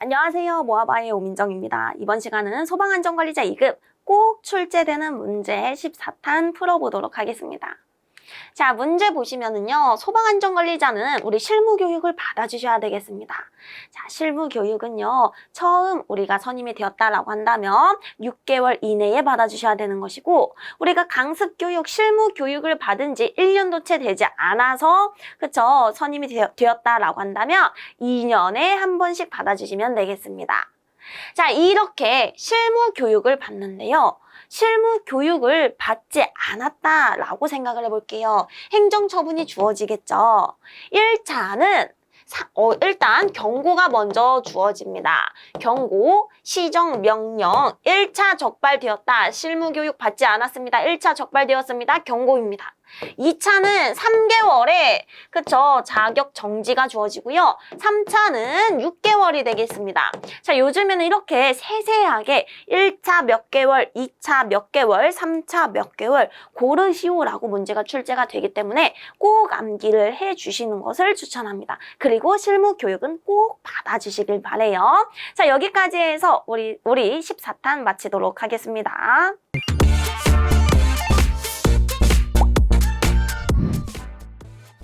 안녕하세요. 모아바의 오민정입니다. 이번 시간은 소방안전관리자 2급 꼭 출제되는 문제 14탄 풀어보도록 하겠습니다. 자, 문제 보시면은요, 소방안전관리자는 우리 실무교육을 받아주셔야 되겠습니다. 자, 실무교육은요, 처음 우리가 선임이 되었다라고 한다면 6개월 이내에 받아주셔야 되는 것이고, 우리가 강습교육, 실무교육을 받은 지 1년도 채 되지 않아서, 그쵸, 선임이 되었, 되었다라고 한다면 2년에 한 번씩 받아주시면 되겠습니다. 자, 이렇게 실무 교육을 받는데요. 실무 교육을 받지 않았다라고 생각을 해볼게요. 행정 처분이 주어지겠죠. 1차는 어, 일단 경고가 먼저 주어집니다. 경고, 시정, 명령, 1차 적발되었다. 실무교육 받지 않았습니다. 1차 적발되었습니다. 경고입니다. 2차는 3개월에 그쵸 자격 정지가 주어지고요. 3차는 6개월이 되겠습니다. 자 요즘에는 이렇게 세세하게 1차 몇 개월, 2차 몇 개월, 3차 몇 개월 고르시오라고 문제가 출제가 되기 때문에 꼭 암기를 해 주시는 것을 추천합니다. 그리고 실무 교육은 꼭 받아주시길 바래요. 자 여기까지 해서 우리 우리 14탄 마치도록 하겠습니다.